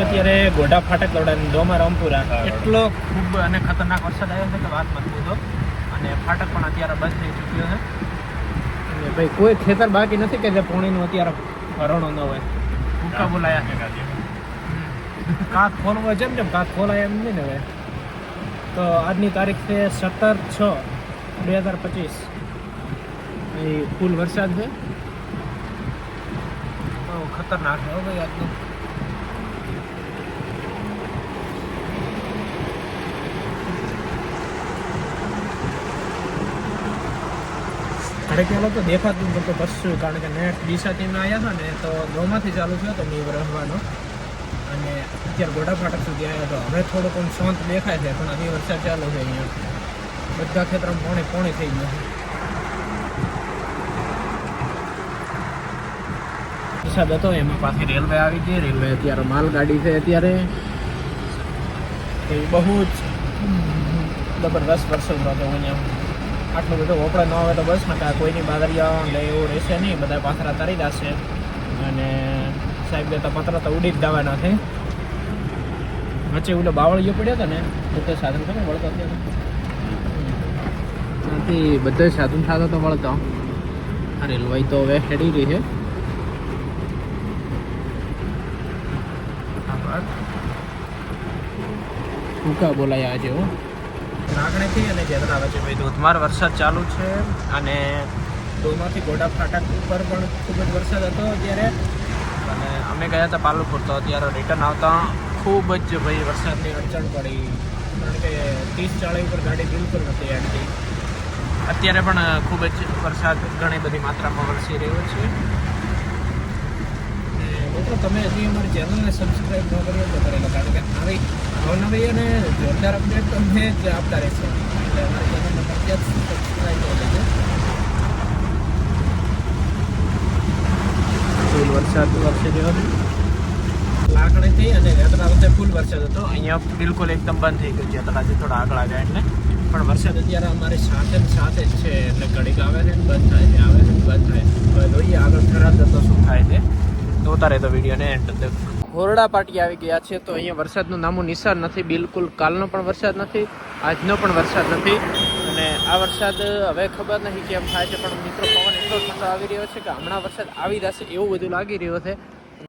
અત્યારે ગોઢા ફાટક દોડા દોમા રામપુરા. એટલો ખૂબ અને ખતરનાક વરસાદ આવ્યો છે કે વાત મત પૂછો અને ફાટક પણ અત્યારે બંધ થઈ ચૂક્યો છે. અને ભાઈ કોઈ ખેતર બાકી નથી કે જે પોણીનું અત્યારે ભરણો ન હોય. ભૂકા બોલાયા છે. કાંક ખોલવો જેમ જેમ કાંક ખોલાય એમ નહીં ને હવે. તો આજની તારીખ છે સત્તર છ બે હજાર પચીસ. એ ફૂલ વરસાદ છે. બહુ ખતરનાક છે ભાઈ આજનું. ઘડીક પહેલાં તો દેખાતું હતું નહોતું કશું કારણ કે નેટ દિશાથી આવ્યા હતા ને, તો ગોમાંથી ચાલુ થયો તો નીવ રહેવાનો. અને અત્યારે ગોડા ફાટક સુધી આવ્યો હતો હવે થોડો પણ શાંત દેખાય છે, પણ હજી વરસાદ ચાલુ છે અહીંયા. બધા ખેતરમાં પોણે પોણે થઈ ગયા વરસાદ હતો, એમાં પાછી રેલવે આવી ગઈ, રેલવે અત્યારે માલગાડી છે અત્યારે. એ બહુ જ જબરદસ્ત વરસાદ હતો અહીંયા. આટલું બધું વપરાય ન આવે તો બસ ને કાંઈ કોઈની બાદરિયા લે એવું રહેશે નહીં. બધા પાથરા તરી જશે. અને સાહેબ તો પતરા તો ઉડી જ જવાના છે. વચ્ચે ઉડે બાવળીઓ પડ્યો હતો ને, બધે સાધન ખબર વળતો નથી બધે સાધન થતો તો વળતો. આ લોહી તો હવે હેડી રહી છે. ટૂંકા બોલાયા આજે હો? નાગણેથી અને જેતર આવે છે. ભાઈ, ધોધમાર વરસાદ ચાલુ છે અને ધોમાંથી ગોડા ફાટક ઉપર પણ ખૂબ જ વરસાદ હતો અત્યારે. અને અમે ગયા હતા પાલનપુર, તો અત્યારે રિટર્ન આવતા ખૂબ જ ભાઈ વરસાદની અડચણ પડી. કારણ કે ત્રીસ ચાળીસ ઉપર ગાડી બિલકુલ નથી અડતી અત્યારે પણ ખૂબ જ વરસાદ ઘણી બધી માત્રામાં વરસી રહ્યો છે. મિત્રો તમે હજી અમારી ચેનલને સબસ્ક્રાઈબ ન કરી હોય તો કરેલો કારણ કે આવી અવનવી અને જોરદાર અપડેટ તમને જ આપતા રહેશે. એટલે અમારી ચેનલને ફરજિયાત સબસ્ક્રાઈબ કરી લેજો. ફૂલ વરસાદ વર્ષે રહ્યો છે લાકડીથી અને યાત્રા વખતે ફૂલ વરસાદ હતો. અહીંયા બિલકુલ એકદમ બંધ થઈ ગયું છે. અત્યારથી થોડા આગળ આવ્યા એટલે. પણ વરસાદ અત્યારે અમારી સાથે સાથે જ છે. એટલે ઘડીક આવે છે બંધ થાય છે આવે છે બંધ થાય હવે જોઈએ આગળ ખરાબ જતો શું થાય છે. તો ઉતારે તો વિડીયોને એન્ડ તક. હોરડા પાટી આવી ગયા છે તો અહીંયા વરસાદનું નામું નિશાન નથી, બિલકુલ કાલનો પણ વરસાદ નથી, આજનો પણ વરસાદ નથી. અને આ વરસાદ હવે ખબર નથી કેમ થાય છે, પણ મિત્રો પવન એટલો ઠંડો આવી રહ્યો છે કે હમણાં વરસાદ આવી જશે એવું બધું લાગી રહ્યું છે.